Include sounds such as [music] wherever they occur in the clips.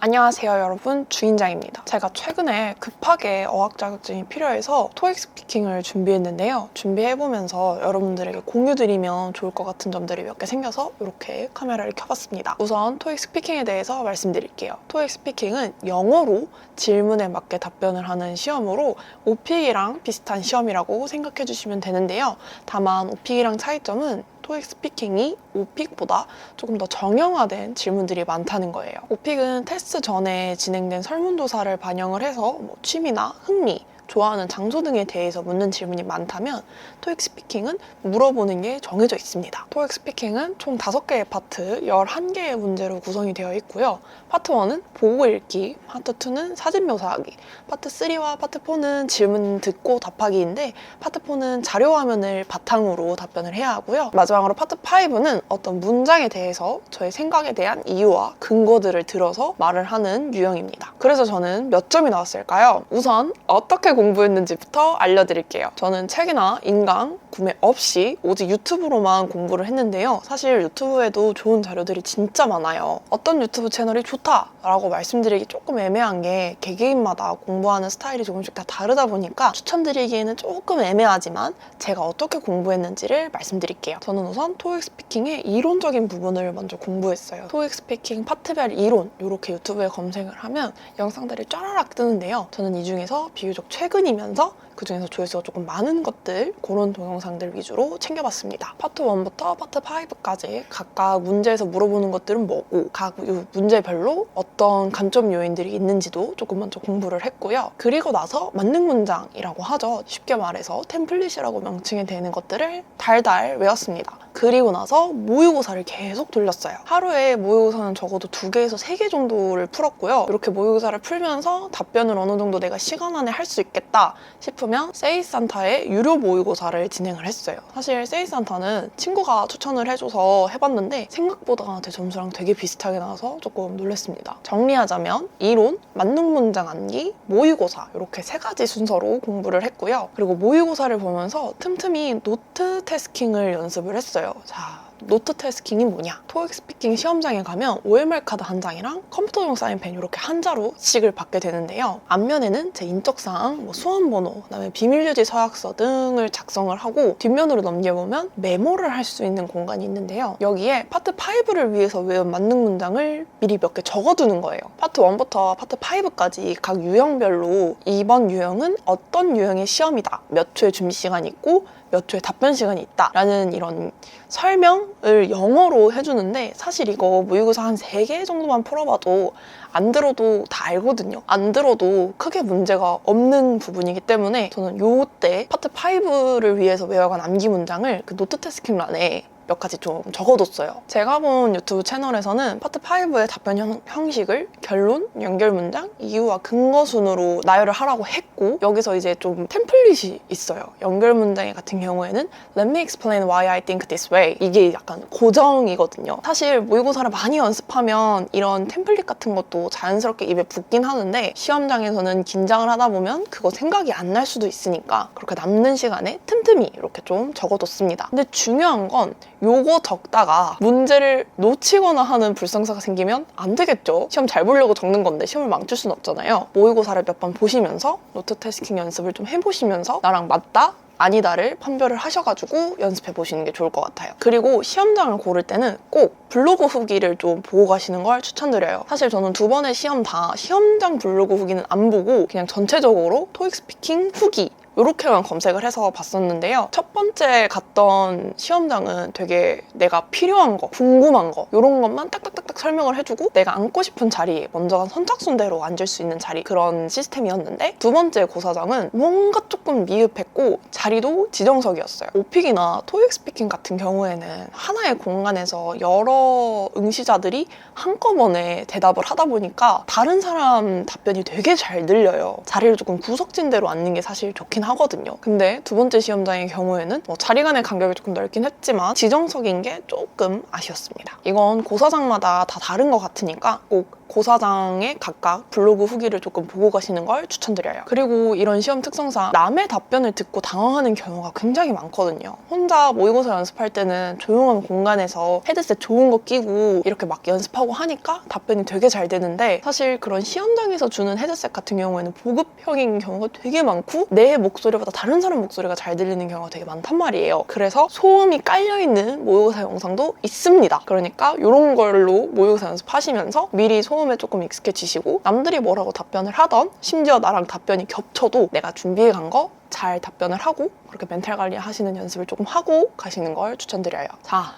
안녕하세요 여러분. 주인장입니다. 제가 최근에 급하게 어학 자격증이 필요해서 토익 스피킹을 준비했는데요. 준비해보면서 여러분들에게 공유드리면 좋을 것 같은 점들이 몇 개 생겨서 이렇게 카메라를 켜봤습니다. 우선 토익 스피킹에 대해서 말씀드릴게요. 토익 스피킹은 영어로 질문에 맞게 답변을 하는 시험으로 오픽이랑 비슷한 시험이라고 생각해 주시면 되는데요. 다만 오픽이랑 차이점은 토익 스피킹이 오픽보다 조금 더 정형화된 질문들이 많다는 거예요. 오픽은 테스트 전에 진행된 설문조사를 반영을 해서 뭐 취미나 흥미, 좋아하는 장소 등에 대해서 묻는 질문이 많다면 토익 스피킹은 물어보는 게 정해져 있습니다. 토익 스피킹은 총 5개의 파트, 11개의 문제로 구성이 되어 있고요. 파트 1은 보고 읽기, 파트 2는 사진 묘사하기, 파트 3와 파트 4는 질문 듣고 답하기인데 파트 4는 자료 화면을 바탕으로 답변을 해야 하고요. 마지막으로 파트 5는 어떤 문장에 대해서 저의 생각에 대한 이유와 근거들을 들어서 말을 하는 유형입니다. 그래서 저는 몇 점이 나왔을까요? 우선 어떻게 공부했는지부터 알려드릴게요. 저는 책이나 인강 구매 없이 오직 유튜브로만 공부를 했는데요. 사실 유튜브에도 좋은 자료들이 진짜 많아요. 어떤 유튜브 채널이 좋다라고 말씀드리기 조금 애매한 게 개개인마다 공부하는 스타일이 조금씩 다 다르다 보니까 추천드리기에는 조금 애매하지만 제가 어떻게 공부했는지를 말씀드릴게요. 저는 우선 토익 스피킹의 이론적인 부분을 먼저 공부했어요. 토익 스피킹 파트별 이론 이렇게 유튜브에 검색을 하면 영상들이 쫘라락 뜨는데요. 저는 이 중에서 비교적 최 근이면서 그 중에서 조회수가 조금 많은 것들 그런 동영상들 위주로 챙겨봤습니다. 파트 1부터 파트 5까지 각각 문제에서 물어보는 것들은 뭐고 각이 문제별로 어떤 관점 요인들이 있는지도 조금 먼저 공부를 했고요. 그리고 나서 만능 문장이라고 하죠. 쉽게 말해서 템플릿이라고 명칭이 되는 것들을 달달 외웠습니다. 그리고 나서 모의고사를 계속 돌렸어요. 하루에 모의고사는 적어도 두 개에서 세 개 정도를 풀었고요. 이렇게 모의고사를 풀면서 답변을 어느 정도 내가 시간 안에 할 수 있겠다 싶 으면 세이산타의 유료 모의고사를 진행을 했어요. 사실 세이산타는 친구가 추천을 해줘서 해봤는데 생각보다 제 점수랑 되게 비슷하게 나와서 조금 놀랐습니다. 정리하자면 이론, 만능 문장 암기, 모의고사 이렇게 세 가지 순서로 공부를 했고요. 그리고 모의고사를 보면서 틈틈이 노트 태스킹을 연습을 했어요. 자, 노트 태스킹이 뭐냐? 토익 스피킹 시험장에 가면 OMR 카드 한 장이랑 컴퓨터용 사인펜 이렇게 한 자루씩을 받게 되는데요. 앞면에는 제 인적사항, 뭐 수험번호, 그다음에 비밀유지 서약서 등을 작성을 하고 뒷면으로 넘겨보면 메모를 할 수 있는 공간이 있는데요. 여기에 파트 5를 위해서 외운 만능 문장을 미리 몇 개 적어두는 거예요. 파트 1부터 파트 5까지 각 유형별로 이번 유형은 어떤 유형의 시험이다. 몇 초의 준비 시간이 있고 몇 초의 답변 시간이 있다라는 이런 설명 을 영어로 해주는데 사실 이거 모의고사 한 3개 정도만 풀어봐도 안 들어도 다 알거든요. 안 들어도 크게 문제가 없는 부분이기 때문에 저는 요때 파트 5를 위해서 외워간 암기 문장을 그 노트 태스킹란에 몇 가지 좀 적어뒀어요. 제가 본 유튜브 채널에서는 파트 5의 답변 형, 형식을 결론, 연결 문장, 이유와 근거 순으로 나열을 하라고 했고 여기서 이제 좀 템플릿이 있어요. 연결 문장 같은 경우에는 Let me explain why I think this way 이게 약간 고정이거든요. 사실 모의고사를 많이 연습하면 이런 템플릿 같은 것도 자연스럽게 입에 붙긴 하는데 시험장에서는 긴장을 하다 보면 그거 생각이 안 날 수도 있으니까 그렇게 남는 시간에 틈틈이 이렇게 좀 적어뒀습니다. 근데 중요한 건 요거 적다가 문제를 놓치거나 하는 불상사가 생기면 안 되겠죠. 시험 잘 보려고 적는 건데 시험을 망칠 수는 없잖아요. 모의고사를 몇 번 보시면서 노트 태스킹 연습을 좀 해보시면서 나랑 맞다? 아니다를 판별을 하셔가지고 연습해 보시는 게 좋을 것 같아요. 그리고 시험장을 고를 때는 꼭 블로그 후기를 좀 보고 가시는 걸 추천드려요. 사실 저는 두 번의 시험 다 시험장 블로그 후기는 안 보고 그냥 전체적으로 토익 스피킹 후기 이렇게만 검색을 해서 봤었는데요. 첫 번째 갔던 시험장은 되게 내가 필요한 거, 궁금한 거 이런 것만 딱딱딱딱 설명을 해주고 내가 앉고 싶은 자리에 먼저 선착순대로 앉을 수 있는 자리 그런 시스템이었는데 두 번째 고사장은 뭔가 조금 미흡했고 자리도 지정석이었어요. 오픽이나 토익 스피킹 같은 경우에는 하나의 공간에서 여러 응시자들이 한꺼번에 대답을 하다 보니까 다른 사람 답변이 되게 잘 들려요. 자리를 조금 구석진 대로 앉는 게 사실 좋긴 하거든요. 근데 두 번째 시험장의 경우에는 뭐 자리 간의 간격이 조금 넓긴 했지만 지정석인 게 조금 아쉬웠습니다. 이건 고사장마다 다 다른 것 같으니까 꼭 고사장의 각각 블로그 후기를 조금 보고 가시는 걸 추천드려요. 그리고 이런 시험 특성상 남의 답변을 듣고 당황하는 경우가 굉장히 많거든요. 혼자 모의고사 연습할 때는 조용한 공간에서 헤드셋 좋은 거 끼고 이렇게 막 연습하고 하니까 답변이 되게 잘 되는데 사실 그런 시험장에서 주는 헤드셋 같은 경우에는 보급형인 경우가 되게 많고 내 목소리보다 다른 사람 목소리가 잘 들리는 경우가 되게 많단 말이에요. 그래서 소음이 깔려있는 모의고사 영상도 있습니다. 그러니까 이런 걸로 모의고사 연습하시면서 미리 소음 에 조금 익숙해지시고 남들이 뭐라고 답변을 하던 심지어 나랑 답변이 겹쳐도 내가 준비해 간 거 잘 답변을 하고 그렇게 멘탈 관리 하시는 연습을 조금 하고 가시는 걸 추천드려요. 자,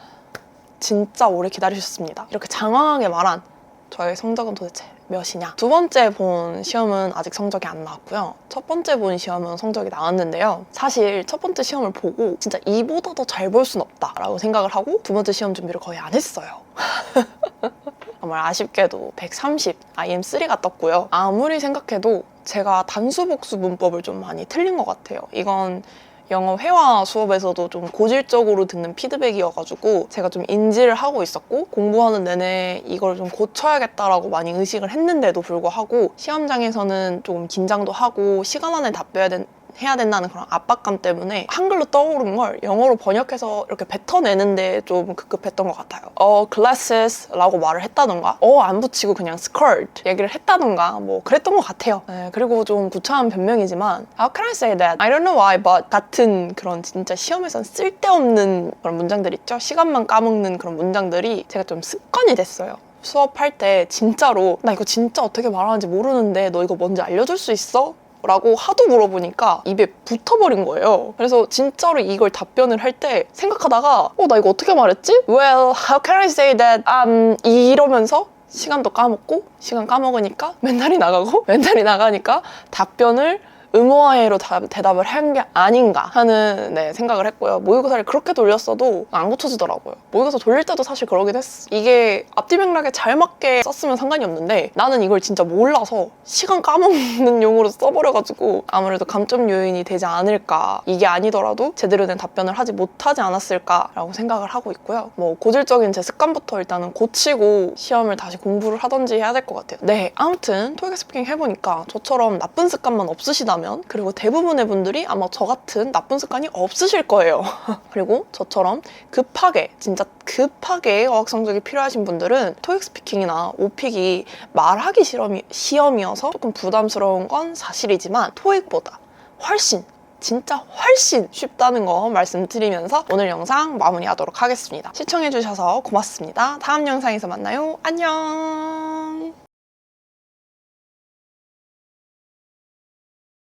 진짜 오래 기다리셨습니다. 이렇게 장황하게 말한 저의 성적은 도대체 몇이냐? 두 번째 본 시험은 아직 성적이 안 나왔고요. 첫 번째 본 시험은 성적이 나왔는데요. 사실 첫 번째 시험을 보고 진짜 이보다 더 잘 볼 순 없다라고 생각을 하고 두 번째 시험 준비를 거의 안 했어요. [laughs] 정말 아쉽게도 130 IM3가 떴고요. 아무리 생각해도 제가 단수 복수 문법을 좀 많이 틀린 것 같아요. 이건 영어 회화 수업에서도 좀 고질적으로 듣는 피드백이어가지고 제가 좀 인지를 하고 있었고 공부하는 내내 이걸 좀 고쳐야겠다라고 많이 의식을 했는데도 불구하고 시험장에서는 조금 긴장도 하고 시간 안에 답해야 된 해야 된다는 그런 압박감 때문에 한글로 떠오른 걸 영어로 번역해서 이렇게 뱉어내는데 좀 급급했던 것 같아요. 어, glasses라고 말을 했다던가, 어, 안 붙이고 그냥 skirt 얘기를 했다던가, 뭐 그랬던 것 같아요. 네, 그리고 좀 구차한 변명이지만 How can I say that? I don't know why, but 같은 그런 진짜 시험에선 쓸데없는 그런 문장들 있죠? 시간만 까먹는 그런 문장들이 제가 좀 습관이 됐어요. 수업할 때 진짜로 나 이거 진짜 어떻게 말하는지 모르는데 너 이거 뭔지 알려줄 수 있어? 라고 하도 물어보니까 입에 붙어버린 거예요. 그래서 진짜로 이걸 답변을 할 때 생각하다가 어, 나 이거 어떻게 말했지? Well, how can I say that? Um, 이러면서 시간도 까먹고 시간 까먹으니까 멘탈이 나가고 [laughs] 멘탈이 나가니까 답변을 의무화해로 다- 대답을 한 게 아닌가 하는 네, 생각을 했고요. 모의고사를 그렇게 돌렸어도 안 고쳐지더라고요. 모의고사 돌릴 때도 사실 그러긴 했어. 이게 앞뒤 맥락에 잘 맞게 썼으면 상관이 없는데 나는 이걸 진짜 몰라서 시간 까먹는 [laughs] 용으로 써버려가지고 아무래도 감점 요인이 되지 않을까. 이게 아니더라도 제대로 된 답변을 하지 못하지 않았을까라고 생각을 하고 있고요. 뭐 고질적인 제 습관부터 일단은 고치고 시험을 다시 공부를 하던지 해야 될 것 같아요. 네, 아무튼 토익 스피킹 해보니까 저처럼 나쁜 습관만 없으시 다면 그리고 대부분의 분들이 아마 저 같은 나쁜 습관이 없으실 거예요. [laughs] 그리고 저처럼 급하게 진짜 급하게 어학 성적이 필요하신 분들은 토익 스피킹이나 오픽이 말하기 시험이, 시험이어서 조금 부담스러운 건 사실이지만 토익보다 훨씬 진짜 훨씬 쉽다는 거 말씀드리면서 오늘 영상 마무리하도록 하겠습니다. 시청해주셔서 고맙습니다. 다음 영상에서 만나요. 안녕!